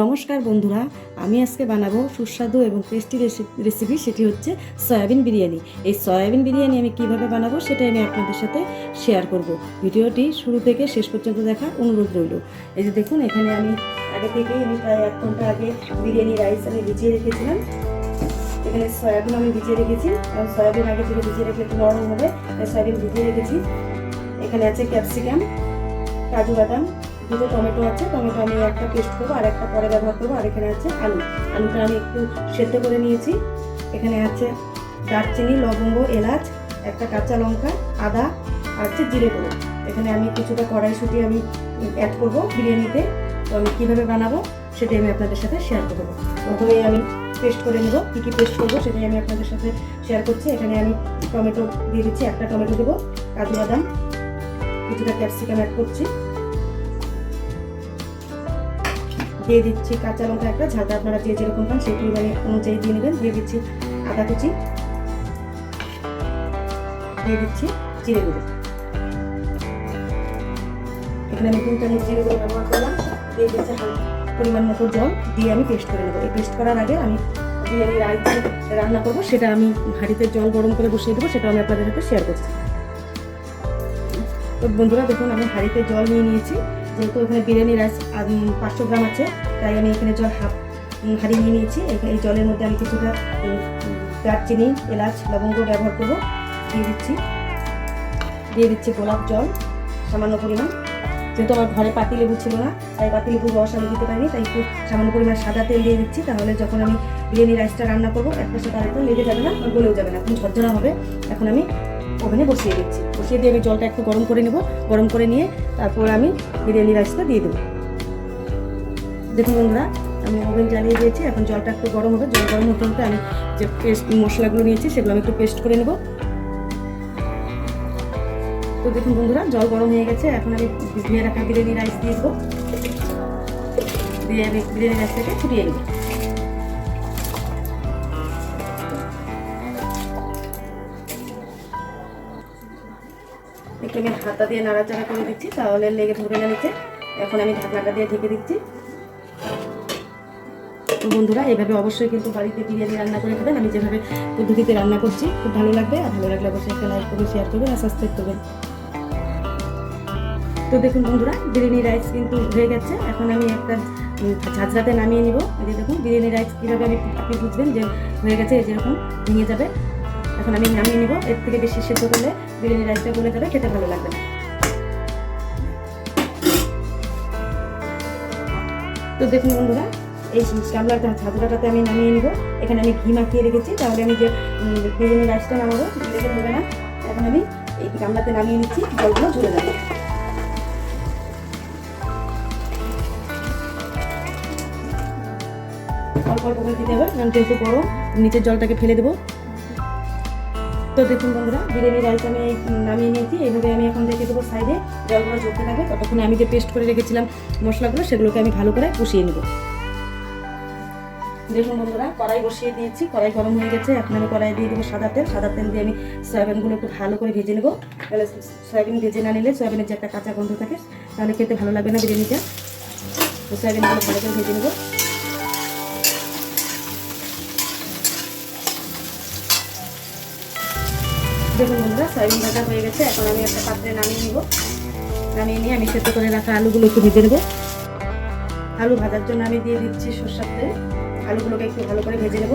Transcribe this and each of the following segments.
নমস্কার বন্ধুরা, আমি আজকে বানাবো সুস্বাদু এবং টেস্টি রেসিপি সেটি হচ্ছে সয়াবিন বিরিয়ানি। এই সয়াবিন বিরিয়ানি আমি কীভাবে বানাবো সেটাই আমি আপনাদের সাথে শেয়ার করব। ভিডিওটি শুরু থেকে শেষ পর্যন্ত দেখার অনুরোধ রইল। এই যে দেখুন, এখানে আমি আগে থেকেই আমি প্রায় এক ঘণ্টা আগে বিরিয়ানি রাইস আমি ভিজিয়ে রেখেছিলাম। এখানে সয়াবিন আমি ভিজিয়ে রেখেছি। কারণ সয়াবিন আগে থেকে ভিজিয়ে রেখে একটু নরম হবে সয়াবিন ভিজিয়ে রেখেছি। এখানে আছে ক্যাপসিকাম কাজু বাদাম দুটো টমেটো আছে, টমেটো আমি একটা পেস্ট করব, আর একটা পরে ব্যবহার করব, আর এখানে আছে আলু। আলুটা আমি একটু সেদ্ধ করে নিয়েছি। এখানে আছে দারচিনি, লবঙ্গ, এলাচ, একটা কাঁচা লঙ্কা, আদা, আর হচ্ছে জিরে গুঁড়ো। এখানে আমি কিছুটা কড়াইশুঁটি আমি অ্যাড করব বিরিয়ানিতে। তো আমি কীভাবে বানাবো সেটাই আমি আপনাদের সাথে শেয়ার করব। প্রথমে আমি পেস্ট করে নেব। কী কী পেস্ট করব সেটাই আমি আপনাদের সাথে শেয়ার করছি। এখানে আমি টমেটো দিয়ে দিচ্ছি, একটা টমেটো দেবো, কাজু বাদাম, কিছুটা ক্যাপসিকাম অ্যাড করছি। দিয়ে দিচ্ছি কাঁচা লঙ্কা একটা ঝালটা আপনারা যে যেরকম পান সেই পরিমাণে অনুযায়ী দিয়ে নেবেন। দিয়ে দিচ্ছি আদা কুচি। দিয়ে দিচ্ছি জিরে গুঁড়ো। এখানে আমি তিন চামচ জিরে গুঁড়ো ব্যবহার করলাম। দিয়ে দিচ্ছি পরিমাণ মতো জল দিয়ে আমি পেস্ট করে নেব। এই পেস্ট করার আগে আমি বিরিয়ানি রাইস রান্না করব, সেটা আমি হাঁড়িতে জল গরম করে বসিয়ে দেবো সেটা আমি আপনাদের সাথে শেয়ার করছি। তো বন্ধুরা, দেখুন আমি হাঁড়িতে জল নিয়ে নিয়েছি। যেহেতু এখানে বিরিয়ানি রাইস পাঁচশো গ্রাম আছে, তাই আমি এখানে জল হাফ হাঁড়ি নিয়ে নিয়েছি। এই জলের মধ্যে আমি কিছুটা দারচিনি, এলাচ, লবঙ্গ ব্যবহার করব। দিয়ে দিচ্ছি। দিয়ে দিচ্ছি গোলাপ জল, সামান্য পরিমাণ। যেহেতু আমার ঘরে পাতি লেবু ছিল না, তাই পাতি লেবুর রস আমি দিতে পারিনি, তাই একটু সামান্য পরিমাণ সাদা তেল দিয়ে দিচ্ছি। তাহলে যখন আমি বিরিয়ানি রাইসটা রান্না করব, এক পাশে তার লেগে যাবে না গলেও যাবে না এখন ঝরঝরা হবে। এখন আমি ওভেনে বসিয়ে দিচ্ছি। বসিয়ে দিয়ে আমি জলটা একটু গরম করে নেব। গরম করে নিয়ে তারপর আমি বিরিয়ানি রাইসটা দিয়ে দেবো। দেখুন বন্ধুরা, আমি ওভেন জ্বালিয়ে দিয়েছি। এখন জলটা একটু গরম হবে। জল গরম হতে হতে আমি যে পেস্ট মশলাগুলো নিয়েছি, সেগুলো আমি একটু পেস্ট করে নেব। তো দেখুন বন্ধুরা, জল গরম হয়ে গেছে। এখন আমি ধুয়ে রাখা বিরিয়ানি রাইস দিয়ে দেবো। দিয়ে আমি বিরিয়ানি রাইসটাকে ফুটিয়ে নেব। একটু আমি হাতা দিয়ে নাড়াচাড়া করে দিচ্ছি, তাহলে লেগে ধরে না নিচে। এখন আমি ঢাকনাটা দিয়ে ঢেকে দিচ্ছি। তো বন্ধুরা এইভাবে অবশ্যই কিন্তু বাড়িতে বিরিয়ানি রান্না করে খাবেন। আমি যেভাবে পদ্ধতিতে রান্না করছি, খুব ভালো লাগবে। আর ভালো লাগলে অবশ্যই একটা লাইক করবেন শেয়ার করবেন, আর সাবস্ক্রাইব করবেন। তো দেখুন বন্ধুরা, বিরিয়ানি রাইস কিন্তু হয়ে গেছে। এখন আমি একটা ঝাঁঝরাতে নামিয়ে নিব। এই যে দেখুন, বিরিয়ানি রাইস কীভাবে আমি আপনি বুঝবেন যে হয়ে গেছে যেরকম ভেঙে যাবে। এখন আমি নামিয়ে নিব। এর থেকে বেশি সেদ্ধ করলে বিরিয়ানি রাইসটা গলে যাবে, খেতে ভালো লাগবে তো দেখুন বন্ধুরা, এই গামলার ছাতুটাটাতে আমি নামিয়ে নিব। এখানে আমি ঘি মাখিয়ে রেখেছি। তাহলে আমি যে বিরিয়ানি রাইসটা নামাবো লেগে হবে না। এখন আমি এই গামলাতে নামিয়ে নিচ্ছি, জলগুলো ঝরে যাবে। অল্প অল্প করে দিতে হবে, কারণ যেহেতু গরম, নিচের জলটাকে ফেলে দেবো। তো দেখুন বন্ধুরা, বিরিয়ানি রাইস আমি নামিয়ে নিয়েছি। এইভাবে আমি এখন রেখে দেবো সাইডে জলগুলো ঝরতে থাকবে ততক্ষণে আমি যে পেস্ট করে রেখেছিলাম মশলাগুলো, সেগুলোকে আমি ভালো করে কষিয়ে নেব। দেখুন বন্ধুরা, কড়াই বসিয়ে দিয়েছি। কড়াই গরম হয়ে গেছে। এখন আমি কড়াই দিয়ে দেবো সাদা তেল। সাদা তেল দিয়ে আমি সয়াবিনগুলো একটু ভালো করে ভেজে নেব। তাহলে সয়াবিন ভেজে না নিলে সয়াবিনের যে একটা কাঁচা গন্ধ থাকে, তাহলে খেতে ভালো লাগবে না বিরিয়ানিটা। তো সয়াবিনগুলো ভালো করে ভেজে নেব। দেখুন বন্ধুরা, সয়াবিন ভাজা হয়ে গেছে। এখন আমি একটা পাত্রে নামিয়ে নিব। নামিয়ে নিয়ে আমি সেদ্ধ করে রাখা আলুগুলো একটু ভেজে নেব। আলু ভাজার জন্য আমি দিয়ে দিচ্ছি সর্ষার তেল। আলুগুলোকে একটু ভালো করে ভেজে নেব।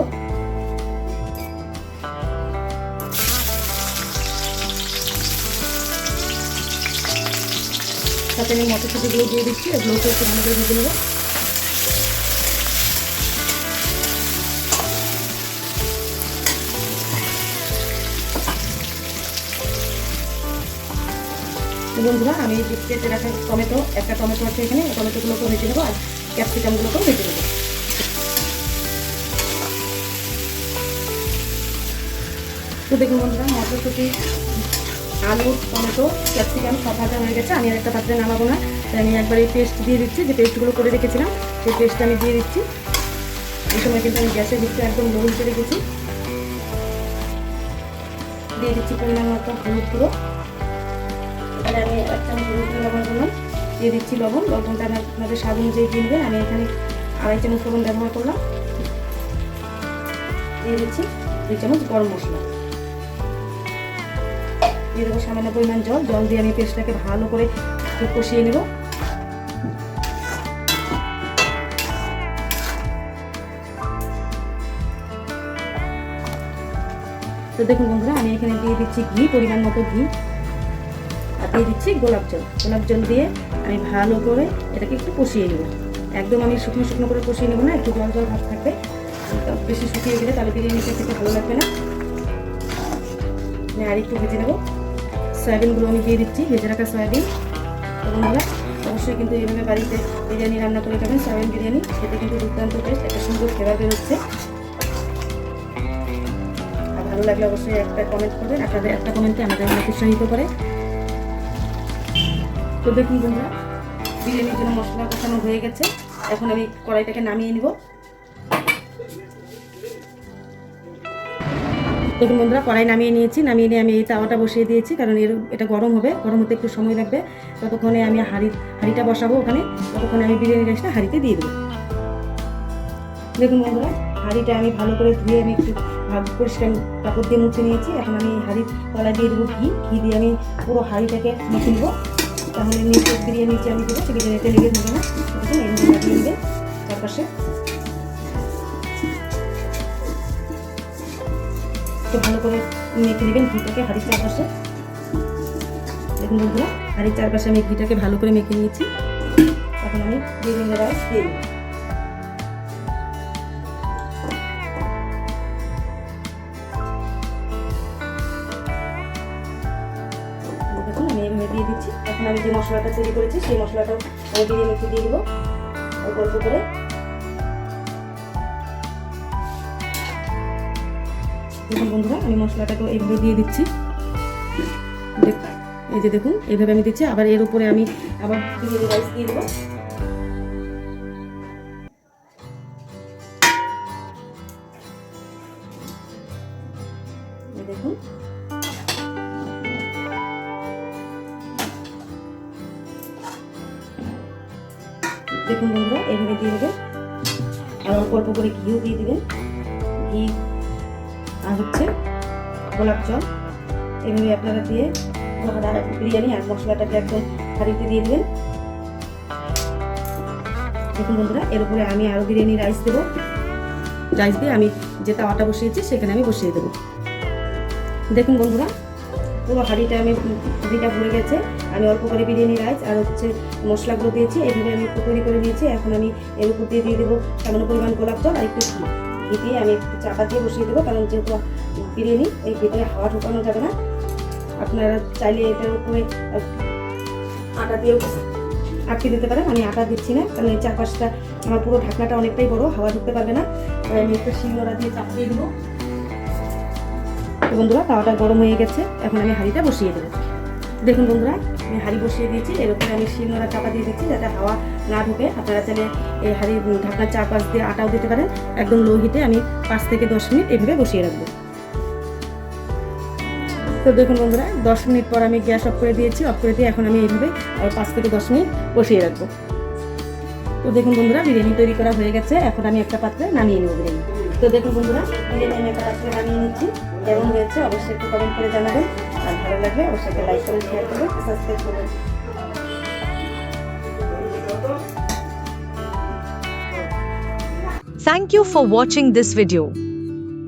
সাথে আমি মটরশুটিগুলো দিয়ে দিচ্ছি। এগুলোকে একটু ভালো করে ভেজে নেব। বন্ধুরা, আমি কেটে রাখা টমেটো, একটা টমেটো আছে এখানে টমেটোগুলোকে ভেজে নেব, আর ক্যাপসিকামগুলোকেও ভেজে নেব। তো দেখুন বন্ধুরা, মটরশুঁটি, আলু, টমেটো ক্যাপসিকাম সব ভাজা হয়ে গেছে। আমি আর একটা পাত্রে নামাবো না আমি একবার এই পেস্ট দিয়ে দিচ্ছি, যে পেস্টগুলো করে রেখেছিলাম, সেই পেস্টটা আমি দিয়ে দিচ্ছি। এই সময় কিন্তু আমি গ্যাসের দিকটা একদম লোন রেখেছি। দিয়ে দিচ্ছি পরিমাণ মতো হলুদ এখানে আমি এক চামচ হলুদ ব্যবহার করলাম দিয়ে দিচ্ছি লবণ। লবণটা আপনাদের স্বাদ অনুযায়ী নেবেন আমি এখানে আড়াই চামচ লবণ ব্যবহার করলাম। দিয়ে দিচ্ছি দুই চামচ গরম মশলা। দিয়ে দেবো সামান্য পরিমাণ জল। জল দিয়ে আমি পেস্টটাকে ভালো করে কষিয়ে নেব। তো দেখুন বন্ধুরা, আমি এখানে দিয়ে দিচ্ছি ঘি, পরিমাণ মতো ঘি। দিয়ে দিচ্ছি গোলাপ জল। গোলাপ জল দিয়ে আমি ভালো করে এটাকে একটু কষিয়ে নেব। একদম আমি শুকনো শুকনো করে কষিয়ে নেব না, একটু জল জল ভাব থাকবে। বেশি শুকিয়ে গেলে তাহলে বিরিয়ানিটা খেতে ভালো লাগবে না। আমি আর একটু ভেজে নেব। সয়াবিনগুলো আমি দিয়ে দিচ্ছি, ভেজে রাখা সয়াবিন। বন্ধুরা, অবশ্যই কিন্তু এইভাবে বাড়িতে বিরিয়ানি রান্না করে খাবেন, সয়াবিন বিরিয়ানি। সেটা কিন্তু দুর্দান্ত টেস্ট একটা সুন্দর ফ্লেভার বেরোচ্ছে। আর ভালো লাগলে অবশ্যই একটা কমেন্ট করবেন। আপনাদের একটা কমেন্টে আমাদের অনেক উৎসাহিত করে। তো দেখুন বন্ধুরা, বিরিয়ানির জন্য মশলা কষানো হয়ে গেছে। এখন আমি কড়াইটাকে নামিয়ে নিব। দেখুন বন্ধুরা, কড়াই নামিয়ে নিয়েছি। নামিয়ে নিয়ে আমি এই তাওয়াটা বসিয়ে দিয়েছি, কারণ এর এটা গরম হবে। গরম হতে একটু সময় লাগবে। ততক্ষণে আমি হাঁড়ি, হাঁড়িটা বসাবো ওখানে। ততক্ষণে আমি বিরিয়ানি রাইসটা হাঁড়িতে দিয়ে দেবো। দেখুন বন্ধুরা, হাঁড়িটা আমি ভালো করে ধুয়ে আমি একটু ভাগ পরিষ্কার কাপড় দিয়ে মুছে নিয়েছি। এখন আমি হাঁড়ির তলায় দিয়ে দেবো ঘি। ঘি দিয়ে আমি পুরো হাঁড়িটাকে মুছে নেব। তাহলে নিচে বিরিয়ানি আমি দেবো সে বিরিয়ানিতে লেগে না নেবে চারপাশে। একটু ভালো করে মেখে নেবেন ঘিটাকে, হাড়ির চারপাশে। দেখুন বন্ধুরা, হাড়ির চারপাশে আমি ঘিটাকে ভালো করে মেখে নিয়েছি। এখন আমি বিভিন্ন রাইস দিয়ে দেবো আমি যে মশলাটা তৈরি করেছি, সেই মশলাটাও আমি বিরিয়ানিতে দিয়ে দেবো। অল্প অল্প করে। দেখুন বন্ধুরা, আমি মশলাটাকে এইভাবে দিয়ে দিচ্ছি। এই যে দেখুন, এইভাবে আমি দিচ্ছি। আবার এর উপরে আমি আবার বিরিয়ানি রাইস দিয়ে দেবো। দেখুন দেখুন বন্ধুরা এইভাবে দিয়ে দেবেন। আর অল্প অল্প করে ঘিও দিয়ে দিবেন। ঘি আর হচ্ছে গোলাপ জল। এভাবে আপনারা দিয়ে বিরিয়ানি আর মশলাটাকে একদম হাঁড়িতে দিয়ে দেবেন। দেখুন বন্ধুরা, এর উপরে আমি আরও বিরিয়ানি রাইস দেবো। রাইস দিয়ে আমি যে তাওয়াটা বসিয়েছি, সেখানে আমি বসিয়ে দেবো। দেখুন বন্ধুরা, পুরো হাঁড়িটা আমি, হাঁড়িটা ভরে গেছে। আমি অল্প করে বিরিয়ানি রাইস আর হচ্ছে মশলাগুলো দিয়েছি, এইভাবে আমি একটু তৈরি করে নিয়েছি এখন আমি এর উপর দিয়ে দিয়ে দেবো সামান্য পরিমাণ গোলাপ জল আর একটু ঘি। ঘি দিয়ে আমি একটু চাপা দিয়ে বসিয়ে দেবো, কারণ যেহেতু বিরিয়ানি, এই ভিতরে হাওয়া ঢোকানো যাবে না। আপনারা চাইলে এটার উপরে আটা দিয়েও আটকে দিতে পারেন, আমি আটা দিচ্ছি না, কারণ এই চারপাশটা, আমার পুরো ঢাকনাটা অনেকটাই বড়, হাওয়া ঢুকতে পারবে না। তাই আমি একটু শিলনোড়া দিয়ে চাপ দিয়ে দেবো। বন্ধুরা, তাওয়াটা গরম হয়ে গেছে, এখন আমি হাঁড়িটা বসিয়ে দেবো। দেখুন বন্ধুরা আমি হাঁড়ি বসিয়ে দিয়েছি। এর উপরে আমি শিলনোড়া চাপা দিয়ে দিচ্ছি যাতে হাওয়া না ঢুকে। আপনারা চাইলে এই হাঁড়ি ঢাকনার চারপাশ দিয়ে আটাও দিতে পারেন। একদম লো হিটে আমি পাঁচ থেকে দশ মিনিট এভাবে বসিয়ে রাখব। তো দেখুন বন্ধুরা, দশ মিনিট পর আমি গ্যাস অফ করে দিয়েছি। অফ করে দিয়ে এখন আমি এইভাবে আর পাঁচ থেকে দশ মিনিট বসিয়ে রাখব। তো দেখুন বন্ধুরা, বিরিয়ানি তৈরি করা হয়ে গেছে। এখন আমি একটা পাত্রে নামিয়ে নেব বিরিয়ানি। তো দেখুন বন্ধুরা, বিরিয়ানি আমি একটা পাত্রে নামিয়ে নিচ্ছি। কেমন হয়েছে অবশ্যই একটু কমেন্ট করে জানাবেন। আর ভালো লাগলে অবশ্যই একটা লাইক করবেন শেয়ার করবেন সাবস্ক্রাইব করবেন Thank you for watching this video.